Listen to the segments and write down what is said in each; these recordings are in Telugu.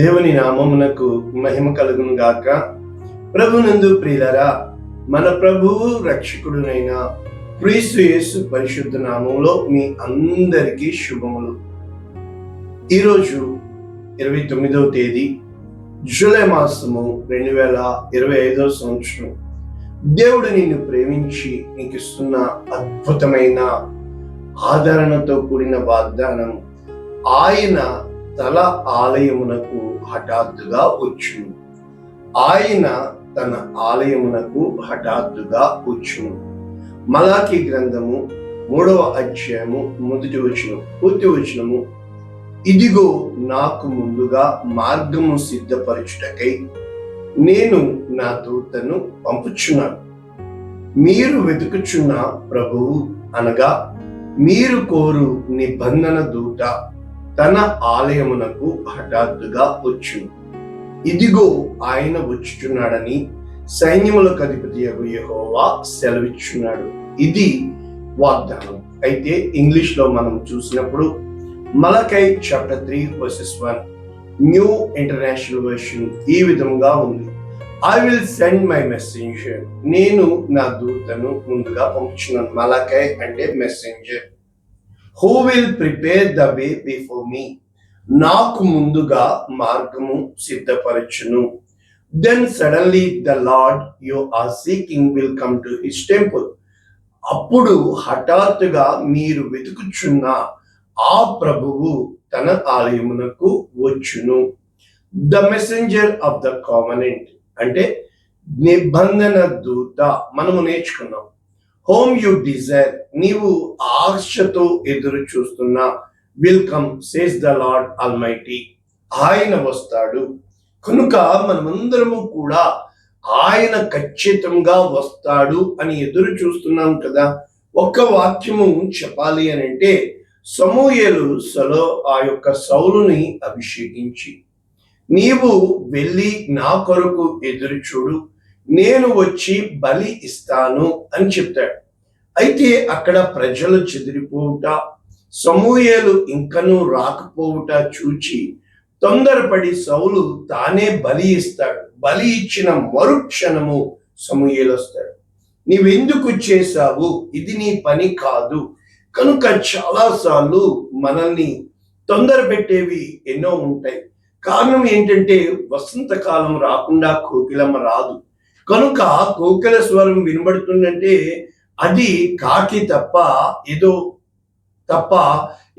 దేవుని నామమునకు మహిమ కలుగును గాక. ప్రభునందు ప్రియులరా మన ప్రభువు రక్షకుడునైన క్రీస్తు యేసు పరిశుద్ధ నామంలో మీ అందరికీ శుభములు. ఈరోజు ఇరవై తొమ్మిదవ తేదీ జూలై మాసము రెండు వేల ఇరవై ఐదవ సంవత్సరం. దేవుడు నిన్ను ప్రేమించి నీకు ఇస్తున్న అద్భుతమైన ఆదరణతో కూడిన వాగ్దానం ఆయన తల ఆలయమునకు హఠాత్తుగా వచ్చును. ఆయన తన ఆలయమునకు హఠాత్తుగా వచ్చును. మలాకి గ్రంథము మూడవ అధ్యాయము మొదటి వచనం పూర్తి వచనము ఇదిగో నాకు ముందుగా మార్గము సిద్ధపరచుటకై నేను నా దూతను పంపుచున్నాను. మీరు వెతుకుచున్న ప్రభువు అనగా మీరు కోరు నిబంధన దూత తన ఆలయమునకు హఠాత్తుగా వచ్చును. ఇదిగో ఆయన వచ్చుచున్నాడని సైన్యములకు అధిపతి యహోవా సెలవిచ్చున్నాడు. ఇది వాగ్దానం. అయితే ఇంగ్లీష్లో మనం చూసినప్పుడు Malachi chapter three verses one new international version ఈ విధంగా ఉంది. I will send my messenger నేను నా దూతను ముందుగా పంపుచున్నాను. మలకై అంటే messenger who will prepare the way before me నాకు ముందుగా మార్గము సిద్ధపరచును. Then suddenly the lord you are seeking will come to his temple అప్పుడు హఠాత్తుగా మీరు వెతుకుచున్న ఆ ప్రభువు తన ఆలయమునకు వచ్చును. The messenger of the covenant అంటే నిబంధన దూత మనము నేర్చుకున్నాం. హోమ్ యు డిజైర్ నీవు ఆశతో ఎదురు చూస్తున్న welcome says the lord almighty. ఆయన వస్తాడు. కనుక మనమందరము కూడా ఆయన ఖచ్చితంగా వస్తాడు అని ఎదురు చూస్తున్నాం కదా. ఒక్క వాక్యము చెప్పాలి అని అంటే సమూహలు సలో ఆ యొక్క సౌలుని అభిషేకించి నీవు వెళ్ళి నా కొరకు ఎదురు చూడు నేను వచ్చి బలి ఇస్తాను అని చెప్తాడు. అయితే అక్కడ ప్రజలు చెదిరిపోవుట సమూయేలు ఇంకనూ రాకపోవుట చూచి తొందరపడి సౌలు తానే బలి ఇస్తాడు. బలి ఇచ్చిన మరుక్షణము సమూయేలు వస్తాడు. నీవెందుకు చేశావు? ఇది నీ పని కాదు. కనుక చాలాసార్లు మనల్ని తొందర పెట్టేవి ఎన్నో ఉంటాయి. కారణం ఏంటంటే వసంతకాలం రాకుండా కోకిలమ్మ రాదు. కనుక కోకిల స్వరం వినబడుతుందంటే అది కాకి తప్ప ఏదో తప్ప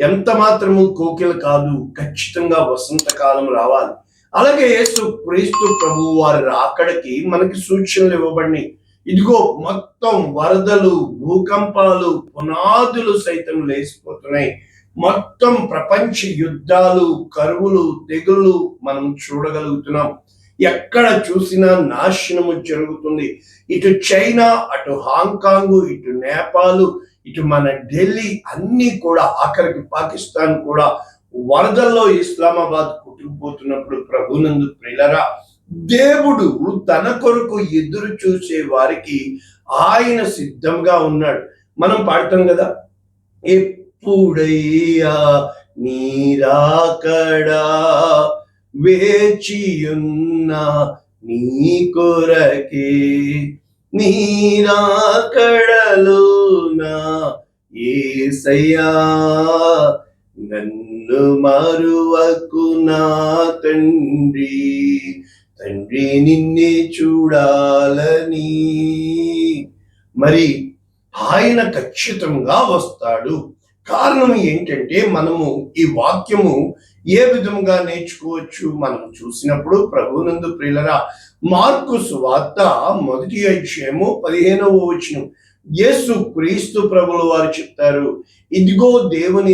ఎంత మాత్రము కోకిల కాదు ఖచ్చితంగా వసంతకాలం రావాలి. అలాగే యేసు క్రీస్తు ప్రభు వారి రాకడకి మనకి సూచనలు ఇవ్వబడినాయి. ఇదిగో మొత్తం వరదలు భూకంపాలు పునాదులు సైతం లేచిపోతున్నాయి. మొత్తం ప్రపంచ యుద్ధాలు కరువులు తెగులు మనం చూడగలుగుతున్నాం. ఎక్కడ చూసినా నాశనము జరుగుతుంది. ఇటు చైనా అటు హాంకాంగ్ ఇటు నేపాల్ ఇటు మన ఢిల్లీ అన్ని కూడా ఆఖరికి పాకిస్తాన్ కూడా వరదల్లో ఇస్లామాబాద్ కొట్టుకుపోతున్నప్పుడు ప్రభునందు ప్రిలరా దేవుడు తన కొరకు ఎదురు చూసే వారికి ఆయన సిద్ధంగా ఉన్నాడు. మనం పాడతాం కదా? ఎప్పుడయ్యా నీరాకడా వేచియున్న నీ కొరకే నీరాకడలోనా ఏసయ్యా నన్ను మరువకు నా తండ్రి తండ్రి నిన్నే చూడాలని. మరి ఆయన ఖచ్చితంగా వస్తాడు. కారణం ఏంటంటే మనము ఈ వాక్యము ఏ విధముగా నేర్చుకోవచ్చు మనం చూసినప్పుడు ప్రభునందు ప్రియులరా మార్కు సువార్త మొదటి అధ్యాయము పదిహేనవ వచనం. యేసు క్రీస్తు ప్రభుల వారు చెప్తారు ఇదిగో దేవుని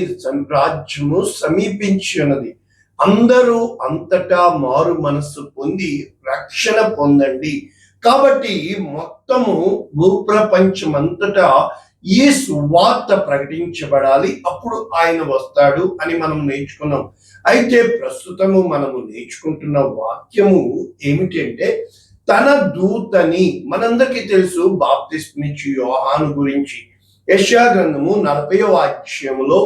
రాజ్యము సమీపించినది అందరూ అంతటా మారు మనస్సు పొంది రక్షణ పొందండి. కాబట్టి మొత్తము భూప్రపంచమంతటా ఈ సువార్త ప్రకటించబడాలి అప్పుడు ఆయన వస్తాడు అని మనం నేర్చుకున్నాం. అయితే ప్రస్తుతము మనము నేర్చుకుంటున్న వాక్యము ఏమిటంటే తన దూతని మనందరికీ తెలుసు బాప్తిస్మిచ్చి యోహాను గురించి. యశా గ్రంథము నలభై వాక్యములో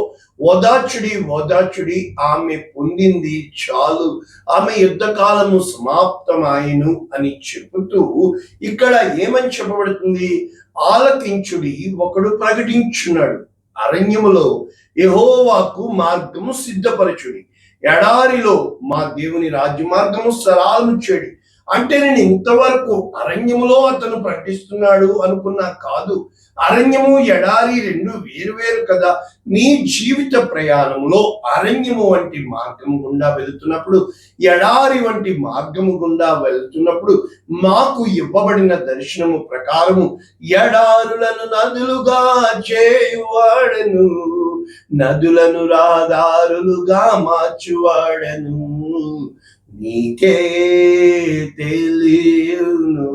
ఓదార్చుడి ఓదార్చుడి ఆమె పొందింది చాలు ఆమె యుద్ధకాలము సమాప్తమాయను అని చెబుతూ ఇక్కడ ఏమని చెప్పబడుతుంది? ఆలకించుడి ఒకడు ప్రకటించున్నాడు అరణ్యములో యహోవాకు మార్గము సిద్ధపరచుడి. ఎడారిలో మా దేవుని రాజ్య మార్గము సరాలు చెడి. అంటే నేను ఇంతవరకు అరణ్యములో అతను ప్రకటిస్తున్నాడు అనుకున్నా కాదు. అరణ్యము ఎడారి రెండు వేరు వేరు కదా. నీ జీవిత ప్రయాణంలో అరణ్యము వంటి మార్గము గుండా వెళుతున్నప్పుడు ఎడారి వంటి మార్గము గుండా వెళుతున్నప్పుడు మాకు ఇవ్వబడిన దర్శనము ప్రకారము ఎడారులను నదులుగా చేయువాడను నదులను రాదారులుగా మార్చువాడను. నీకే తెలియను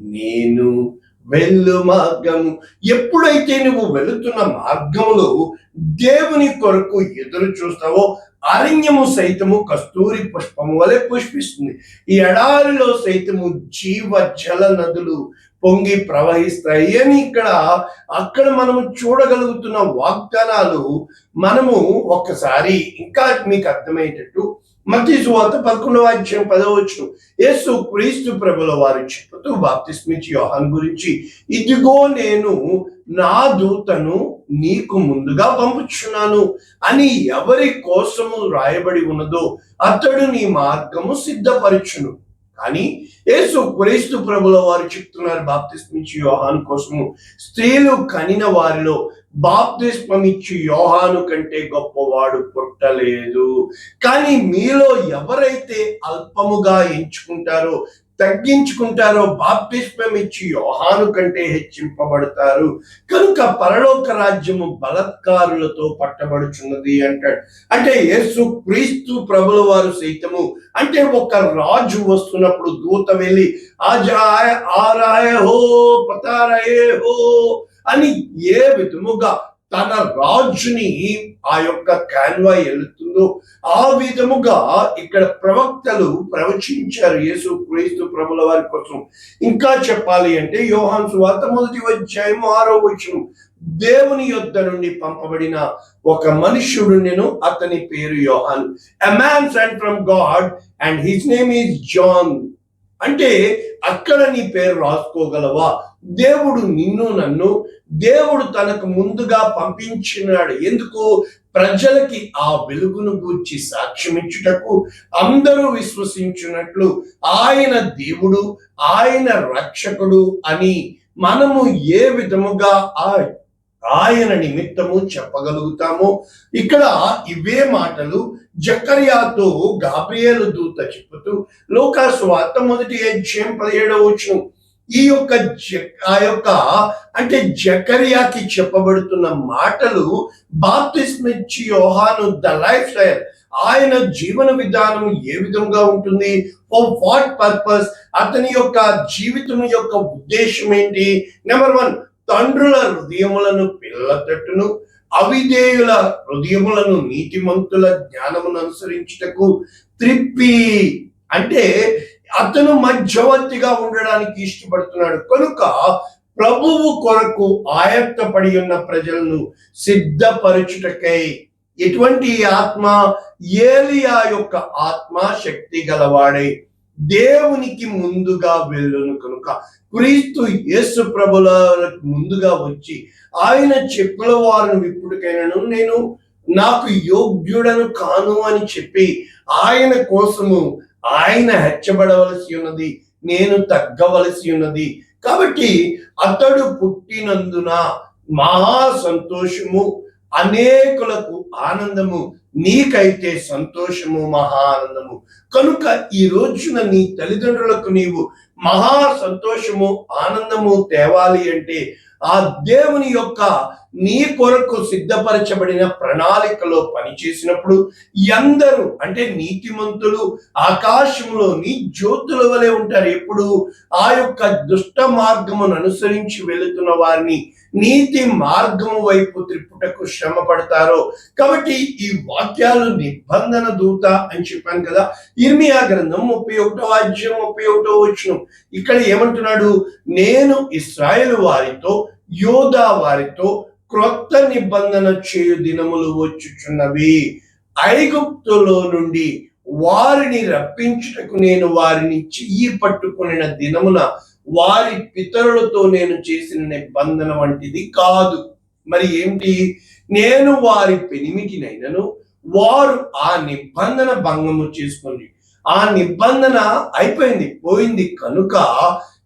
నేను వెళ్ళు మార్గము. ఎప్పుడైతే నువ్వు వెళుతున్న మార్గంలో దేవుని కొరకు ఎదురు చూస్తావో అరణ్యము సైతము కస్తూరి పుష్పము వలె పుష్పిస్తుంది. ఈ ఎడారిలో సైతము జీవ జల నదులు పొంగి ప్రవహిస్తాయి. అని ఇక్కడ? అక్కడ మనము చూడగలుగుతున్న వాగ్దానాలు మనము ఒక్కసారి ఇంకా మీకు అర్థమయ్యేటట్టు మతి సువార్త పదకొండవ అధ్యాయం పదవచ్చు యేసు క్రీస్తు ప్రభుల వారు చెప్పుతూ బాప్తిస్మిచ్చి యోహాన్ గురించి ఇదిగో నేను నా దూతను నీకు ముందుగా పంపుచున్నాను అని ఎవరి కోసము రాయబడి ఉన్నదో అతడు నీ మార్గము సిద్ధపరచును. కానీ యేసు క్రీస్తు ప్రభుల వారు చెప్తున్నారు బాప్తిస్మిచ్చి యోహాన్ కోసము. స్త్రీలు కనిన వారిలో బాప్తిస్మం ఇచ్చి యోహాను కంటే గొప్పవాడు పుట్టలేదు. కానీ మీలో ఎవరైతే అల్పముగా ఎంచుకుంటారో తగ్గించుకుంటారో బాప్తిస్మం ఇచ్చి యోహాను కంటే హెచ్చింపబడతారు. కనుక పరలోక రాజ్యము బలత్కారులతో పట్టబడుచున్నది అంటాడు. అంటే యేసు క్రీస్తు ప్రభుల వారు సైతము. అంటే ఒక రాజు వస్తున్నప్పుడు దూత వెళ్ళి ఆజాయ ఆరాయ హో పతారాయే హో అని ఏ విధముగా తన రాజుని ఆ యొక్క కాన్వా వెళుతుందో ఆ విధముగా ఇక్కడ ప్రవక్తలు ప్రవచించారు యేసు క్రీస్తు ప్రభుల వారి కోసం. ఇంకా చెప్పాలి అంటే యోహాన్ సువార్త మొదటి అధ్యాయం ఆరో వచ్చిన దేవుని యొద్ద నుండి పంపబడిన ఒక మనుష్యుడు నేను అతని పేరు Yohan. A man sent from God and his name is John అంటే అక్కడ నీ పేరు రాసుకోగలవా? దేవుడు నిన్ను నన్ను దేవుడు తనకు ముందుగా పంపించినాడు. ఎందుకు? ప్రజలకి ఆ వెలుగును గూర్చి సాక్ష్యమిచ్చుటకు అందరూ విశ్వసించినట్లు ఆయన దేవుడు ఆయన రక్షకుడు అని మనము ఏ విధముగా ఆ ఆయన నిమిత్తము చెప్పగలుగుతామో ఇక్కడ ఇవే మాటలు జకర్యాతో గాబ్రియేలు దూత చెబుతూ లోకాసు వార్త మొదటి అధ్యాయం పదిహేడవ వచ్చిన ఈ యొక్క జ- ఆ యొక్క అంటే జకరియాకి చెప్పబడుతున్న మాటలు బాప్తిస్మిచ్చి యోహాను ద లైఫ్ స్టైల్. ఆయన జీవన విధానం ఏ విధంగా ఉంటుంది? ఫర్ వాట్ పర్పస్ అతని యొక్క జీవితం యొక్క ఉద్దేశం ఏంటి? నెంబర్ వన్ తండ్రుల హృదయములను పిల్లల తట్టును అవిధేయుల హృదయములను నీతిమంతుల జ్ఞానమును అనుసరించుటకు త్రిప్పి. అంటే అతను మధ్యవర్తిగా ఉండడానికి ఇష్టపడుతున్నాడు. కనుక ప్రభువు కొరకు ఆయత్తపడి ఉన్న ప్రజలను సిద్ధపరచుటకై ఎటువంటి ఆత్మ ఏలియా యొక్క ఆత్మ శక్తి గలవాడే దేవునికి ముందుగా వెళ్ళును కనుక. క్రీస్తు యేసు ప్రభుల ముందుగా వచ్చి ఆయన చెప్పుల వారిని విప్పుడికైనాను నేను నాకు యోగ్యుడను కాను అని చెప్పి ఆయన కోసము ఆయన హెచ్చబడవలసి ఉన్నది నేను తగ్గవలసి ఉన్నది. కాబట్టి అతడు పుట్టినందున మహా సంతోషము అనేకులకు ఆనందము నీకైతే సంతోషము మహా ఆనందము కనుక ఈ రోజున నీ తల్లిదండ్రులకు నీవు మహా సంతోషము ఆనందము తేవాలి అంటే ఆ దేవుని యొక్క నీ కొరకు సిద్ధపరచబడిన ప్రణాళికలో పనిచేసినప్పుడు ఎందరూ అంటే నీతిమంతులు ఆకాశంలో నీ జ్యోతుల వలె ఉంటారు. ఎప్పుడు ఆ యొక్క దుష్ట మార్గమును అనుసరించి వెళుతున్న వారిని నీతి మార్గము వైపు త్రిప్పుటకు శ్రమ పడతారో కాబట్టి ఈ వాక్యాలు నిబంధన దూత అని చెప్పాను కదా. ఇర్మియా గ్రంథం ముప్పై ఒకటో అధ్యాయం ముప్పై ఒకటో వచ్చిన ఇక్కడ ఏమంటున్నాడు? నేను ఇస్రాయేల్ వారితో యోధా వారితో క్రొత్త నిబంధన చేయు దినములు వచ్చుచున్నవి. ఐగుప్తులో నుండి వారిని రప్పించుటకు నేను వారిని చెయ్యి పట్టుకుని దినమున వారి పితరులతో నేను చేసిన నిబంధన వంటిది కాదు. మరి ఏంటి నేను వారి పెనిమిటినైనను వారు ఆ నిబంధన భంగము చేసుకుని ఆ నిబంధన అయిపోయింది పోయింది కనుక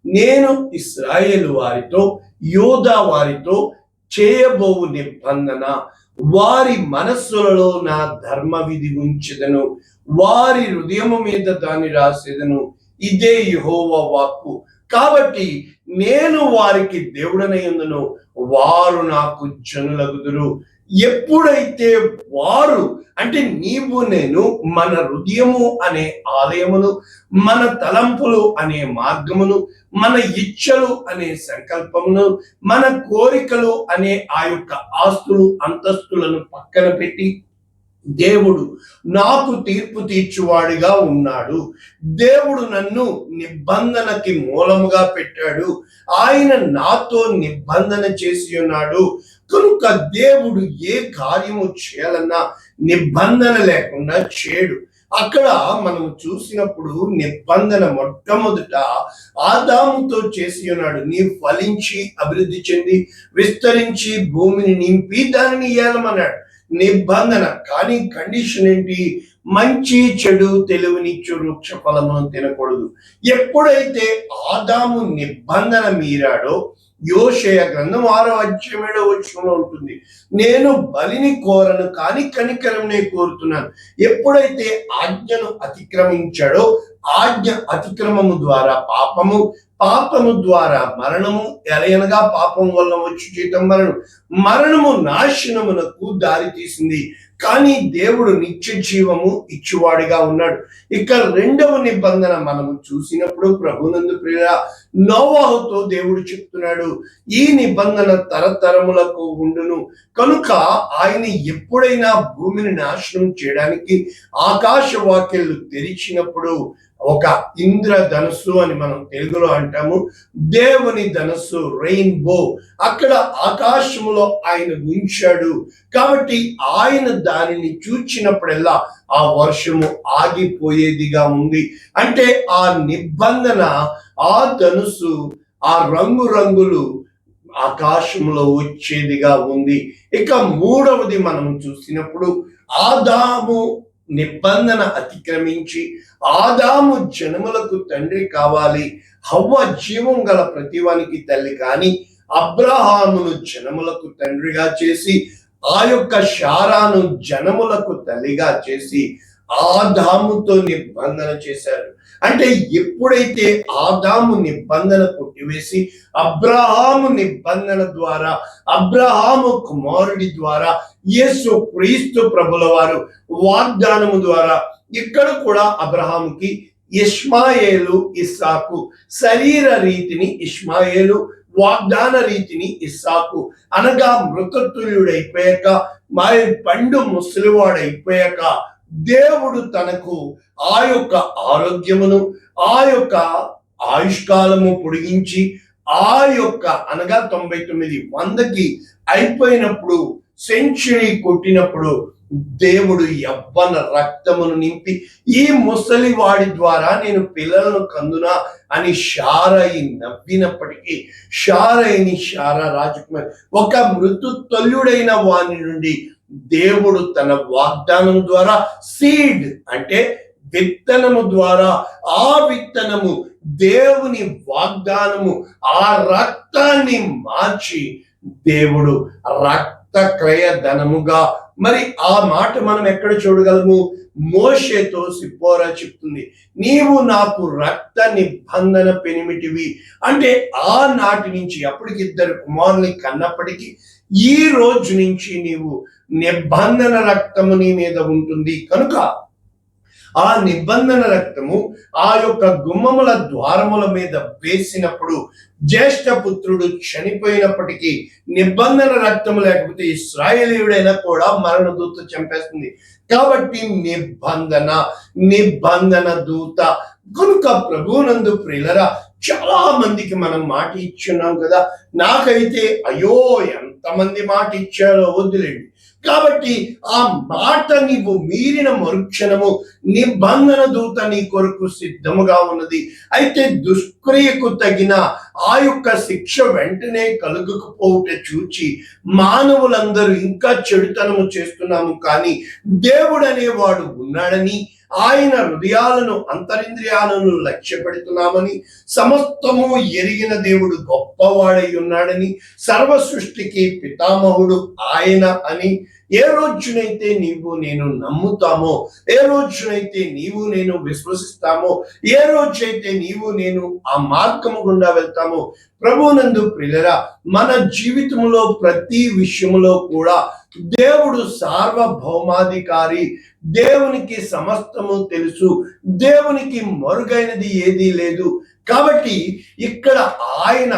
నేను ఇస్రాయేల్ వారితో యోధా వారితో చేయబోవు నిబంధన. వారి మనస్సులలో నా ధర్మ విధి ఉంచెదను వారి హృదయము మీద దాన్ని రాసేదను. ఇదే యహోవ వాక్కు. కాబట్టి నేను వారికి దేవుడనయ్యందును వారు నాకు జనులగుదురు. ఎప్పుడైతే వారు అంటే నీవు నేను మన హృదయము అనే ఆలయమును మన తలంపులు అనే మార్గమును మన ఇచ్చలు అనే సంకల్పమును మన కోరికలు అనే ఆ యొక్క ఆస్తులు అంతస్తులను పక్కన పెట్టి దేవుడు నాకు తీర్పు తీర్చువాడిగా ఉన్నాడు. దేవుడు నన్ను నిబంధనకి మూలముగా పెట్టాడు. ఆయన నాతో నిబంధన చేసి ఉన్నాడు. కనుక దేవుడు ఏ కార్యము చేయాలన్నా నిబంధన లేకుండా చేయడు అక్కడ మనం చూసినప్పుడు నిబంధన మొట్టమొదట ఆదాముతో చేసి ఉన్నాడు. నీ ఫలించి అభివృద్ధి చెంది విస్తరించి భూమిని నింపి దానిని ఏలమన్నాడు. నిబంధన కానీ కండిషన్ ఏంటి? మంచి చెడు తెలివినిచ్చు వృక్ష ఫలమును తినకూడదు. ఎప్పుడైతే ఆదాము నిబంధన మీరాడో యోషయ గ్రంథం ఆరో అధ్యాయం ఏడో వచ్చంలో ఉంటుంది. నేను బలిని కోరను కానీ కనికరంనే కోరుతున్నాను. ఎప్పుడైతే ఆజ్ఞను అతిక్రమించాడో ఆజ్ఞ అతిక్రమము ద్వారా పాపము పాపము ద్వారా మరణము ఎలయనగా పాపం వల్ల వచ్చి జీతం మరణం. మరణము నాశనమునకు దారి తీసింది. కానీ దేవుడు నిత్య జీవము ఇచ్చువాడిగా ఉన్నాడు. ఇక్కడ రెండవ నిబంధన మనము చూసినప్పుడు ప్రభునందు ప్రియ నోవాహుతో దేవుడు చెప్తున్నాడు ఈ నిబంధన తరతరములకు ఉండును. కనుక ఆయన ఎప్పుడైనా భూమిని నాశనం చేయడానికి ఆకాశ వాక్యలు తెరిచినప్పుడు ఒక ఇంద్రధనస్సు అని మనం తెలుగులో అంటాము. దేవుని ధనస్సు రెయిన్బో అక్కడ ఆకాశములో ఆయన ఉంచాడు. కాబట్టి ఆయన దానిని చూచినప్పుడల్లా ఆ వర్షము ఆగిపోయేదిగా ఉంది. అంటే ఆ నిబంధన ఆ ధనుసు ఆ రంగు రంగులు ఆకాశంలో వచ్చేదిగా ఉంది. ఇక మూడవది మనం చూసినప్పుడు ఆదాము నిబంధన అతిక్రమించి ఆదాము జనములకు తండ్రి కావాలి. హవ్వ జీవం గల ప్రతివానికి తల్లి కానీ అబ్రహామును జనములకు తండ్రిగా చేసి ఆ యొక్క శారాను జనములకు తల్లిగా చేసి ఆదాముతో నిబంధన చేశారు. అంటే ఎప్పుడైతే ఆదాము నిబంధన కొట్టివేసి అబ్రహాము నిబంధన ద్వారా అబ్రహాము కుమారుడి ద్వారా యేసు క్రీస్తు ప్రభుల వారు వాగ్దానము ద్వారా ఇక్కడ కూడా అబ్రహాముకి ఇష్మాయేలు ఇస్సాకు శరీర రీతిని ఇష్మాయేలు వాగ్దాన రీతిని ఇస్సాకు అనగా మృతతుల్యుడైపోయాక మరి పండు ముసలివాడైపోయాక దేవుడు తనకు ఆ యొక్క ఆరోగ్యమును ఆ యొక్క ఆయుష్కాలము పొడిగించి ఆ యొక్క అనగా తొంభై తొమ్మిది వందకి అయిపోయినప్పుడు సెంచురీ కొట్టినప్పుడు దేవుడు యవ్వన రక్తమును నింపి ఈ ముసలి వాడి ద్వారా నేను పిల్లలను కందునా అని షారయి నవ్వినప్పటికీ షారయిని షారా రాజకుమారి ఒక మృతు తల్లుడైన వాని నుండి దేవుడు తన వాగ్దానం ద్వారా సీడ్ అంటే విత్తనము ద్వారా ఆ విత్తనము దేవుని వాగ్దానము ఆ రక్తాన్ని మార్చి దేవుడు రక్త క్రయ ధనముగా. మరి ఆ మాట మనం ఎక్కడ చూడగలము? మోషేతో సిప్పోరా చెప్తుంది నీవు నాకు రక్త నిబంధన పెనిమిటివి. అంటే ఆ నాటి నుంచి అప్పటికి ఇద్దరు కుమారుని కన్నప్పటికీ ఈ రోజు నుంచి నీవు నిబంధన రక్తము నీ మీద ఉంటుంది. కనుక ఆ నిబంధన రక్తము ఆ యొక్క గుమ్మముల ద్వారముల మీద వేసినప్పుడు జ్యేష్ఠ పుత్రుడు చనిపోయినప్పటికీ నిబంధన రక్తము లేకపోతే ఇస్రాయేలీయుడైనా కూడా మరణ దూత చంపేస్తుంది. కాబట్టి నిబంధన నిబంధన దూత. కనుక ప్రభునందు ప్రియులరా చాలా మందికి మనం మాట ఇచ్చున్నాం కదా. నాకైతే అయ్యో ఎంతమంది మాట ఇచ్చారో వదిలేండి కాబట్టి ఆ మాట నీవు మీరిన మరుక్షణము నిబంధన దూత నీ కొరకు సిద్ధముగా ఉన్నది. అయితే దుష్క్రియకు తగిన ఆ యొక్క శిక్ష వెంటనే కలుగకపోవుట చూచి మానవులందరూ ఇంకా చెడుతనము చేస్తున్నాము. కానీ దేవుడు అనేవాడు ఉన్నాడని ఆయన హృదయాలను అంతరింద్రియాలను లక్ష్య పెడుతున్నామని సమస్తము ఎరిగిన దేవుడు గొప్పవాడై ఉన్నాడని సర్వ సృష్టికి పితామహుడు ఆయన అని ఏ రోజునైతే నీవు నేను నమ్ముతామో ఏ రోజునైతే నీవు నేను విశ్వసిస్తామో ఏ రోజైతే నీవు నేను ఆ మార్గము గుండా వెళ్తామో ప్రభునందు ప్రియులరా మన జీవితంలో ప్రతి విషయంలో కూడా దేవుడు సార్వభౌమాధికారి దేవునికి సమస్తము తెలుసు దేవునికి మరుగైనది ఏదీ లేదు. కాబట్టి ఇక్కడ ఆయన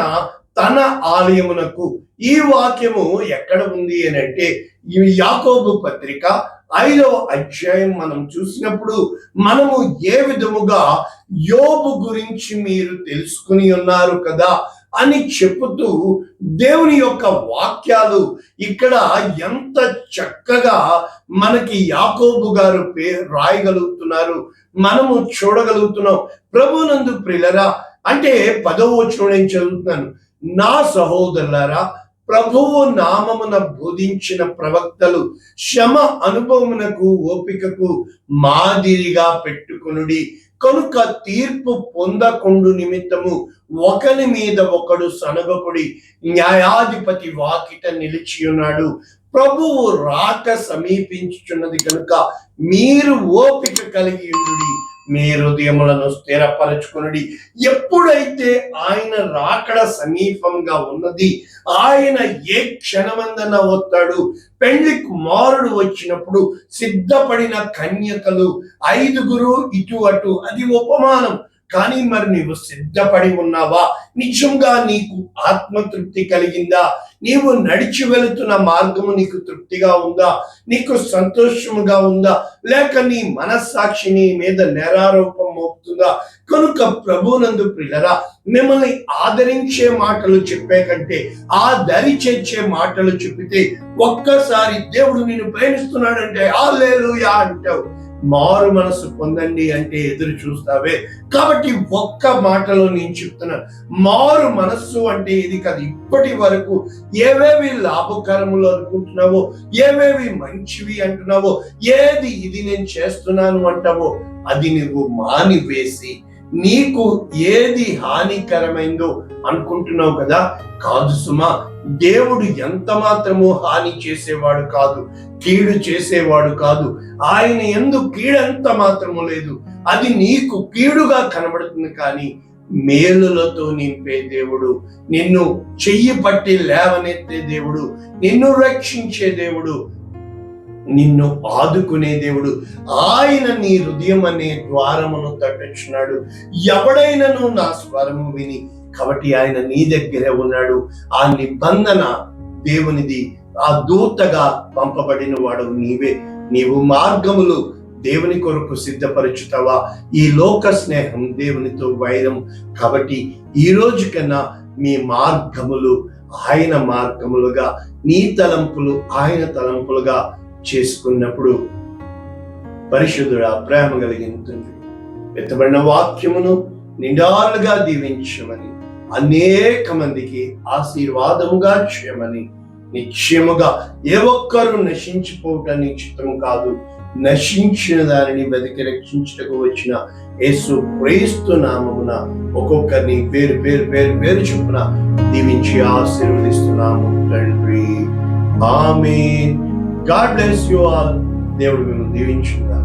తన ఆలయమునకు ఈ వాక్యము ఎక్కడ ఉంది అని అంటే యాకోబు పత్రిక ఐదవ అధ్యాయం మనం చూసినప్పుడు మనము ఏ విధముగా యోబు గురించి మీరు తెలుసుకుని ఉన్నారు కదా? అని చెప్తూ దేవుని యొక్క వాక్యాలు ఇక్కడ ఎంత చక్కగా మనకి యాకోబు గారు పే రాయగలుగుతున్నారు. మనము చూడగలుగుతున్నాం. ప్రభునందు ప్రిలరా అంటే పదవ వచనం నేను చదువుతున్నాను? నా సహోదరులారా ప్రభువు నామమున బోధించిన ప్రవక్తలు శ్రమ అనుభవమునకు ఓపికకు మాదిరిగా పెట్టుకునుడి. కనుక తీర్పు పొందకుండు నిమిత్తము ఒకరి మీద ఒకడు సనగకుడి న్యాయాధిపతి వాకిట నిలిచి ఉన్నాడు ప్రభువు రాక సమీపించుచున్నది కనుక మీరు ఓపిక కలిగి మీ హృదయములను స్థిరపరచుకుని ఎప్పుడైతే ఆయన రాకడ సమీపంగా ఉన్నది ఆయన ఏ క్షణమందన వస్తాడు? పెళ్ళి కుమారుడు వచ్చినప్పుడు సిద్ధపడిన కన్యకలు ఐదుగురు ఇటు అటు అది ఉపమానం. కానీ మరి నీవు సిద్ధపడి ఉన్నావా? నిజంగా నీకు ఆత్మతృప్తి కలిగిందా? నీవు నడిచి వెళుతున్న మార్గము నీకు తృప్తిగా ఉందా? నీకు సంతోషముగా ఉందా? లేక నీ మనస్సాక్షి నీ మీద నేరారోపం మోపుతుందా? కనుక ప్రభునందు ప్రియులరా మిమ్మల్ని ఆదరించే మాటలు చెప్పే కంటే ఆ దరి చేర్చే మాటలు చెప్పితే ఒక్కసారి దేవుడు నేను ప్రేమిస్తున్నాడంటే ఆ లేలుయా అంటావు. మారు మనసు పొందండి అంటే ఎదురు చూస్తావే. కాబట్టి ఒక్క మాటలో నేను చెప్తున్నా మారు మనస్సు అంటే ఇది కదా. ఇప్పటి వరకు ఏవేవి లాభకరములు అనుకుంటున్నావో ఏవేవి మంచివి అంటున్నావో ఏది ఇది నేను చేస్తున్నాను అంటావో అది నువ్వు మానివేసి నీకు ఏది హానికరమైందో అనుకుంటున్నావు కదా? కాదు సుమా దేవుడు ఎంత మాత్రము హాని చేసేవాడు కాదు కీడు చేసేవాడు కాదు. ఆయన ఎందు కీడంత మాత్రము లేదు. అది నీకు కీడుగా కనబడుతుంది కానీ మేలులతో నింపే దేవుడు నిన్ను చెయ్యి పట్టి లేవనెత్తే దేవుడు నిన్ను రక్షించే దేవుడు నిన్ను ఆదుకునే దేవుడు. ఆయన నీ హృదయం అనే ద్వారమును తట్టుచున్నాడు ఎవడైనను నా స్వరము విని కాబట్టి ఆయన నీ దగ్గరే ఉన్నాడు. ఆ నిబంధన దేవునిది ఆ దూతగా పంపబడిన వాడు నీవే. నీవు మార్గములు దేవుని కొరకు సిద్ధపరచుతావా? ఈ లోక స్నేహం దేవునితో వైరం. కాబట్టి ఈ రోజు కన్నా మీ మార్గములు ఆయన మార్గములుగా నీ తలంపులు ఆయన తలంపులుగా చేసుకున్నప్పుడు పరిశుద్ధుడా ప్రేమ కలిగింటుంది ఎత్తబడిన వాక్యమును నిండాలుగా దీవించమని అనేక మందికి ఆశీర్వాదముగా చేయమని నిశ్చయముగా ఏ ఒక్కరు నశించిపోవటం నిశ్చితం కాదు. నశించిన దానిని బతికి రక్షించటకు వచ్చిన యేసు క్రీస్తు నామమున ఒక్కొక్కరిని పేరు పేరు పేరు పేరు చొప్పున దీవించి ఆశీర్వదిస్తున్నాము తండ్రి. ఆమె గాడ్ బ్లెస్ యు ఆల్ దేవుడు మిమ్మల్ని దీవించుగా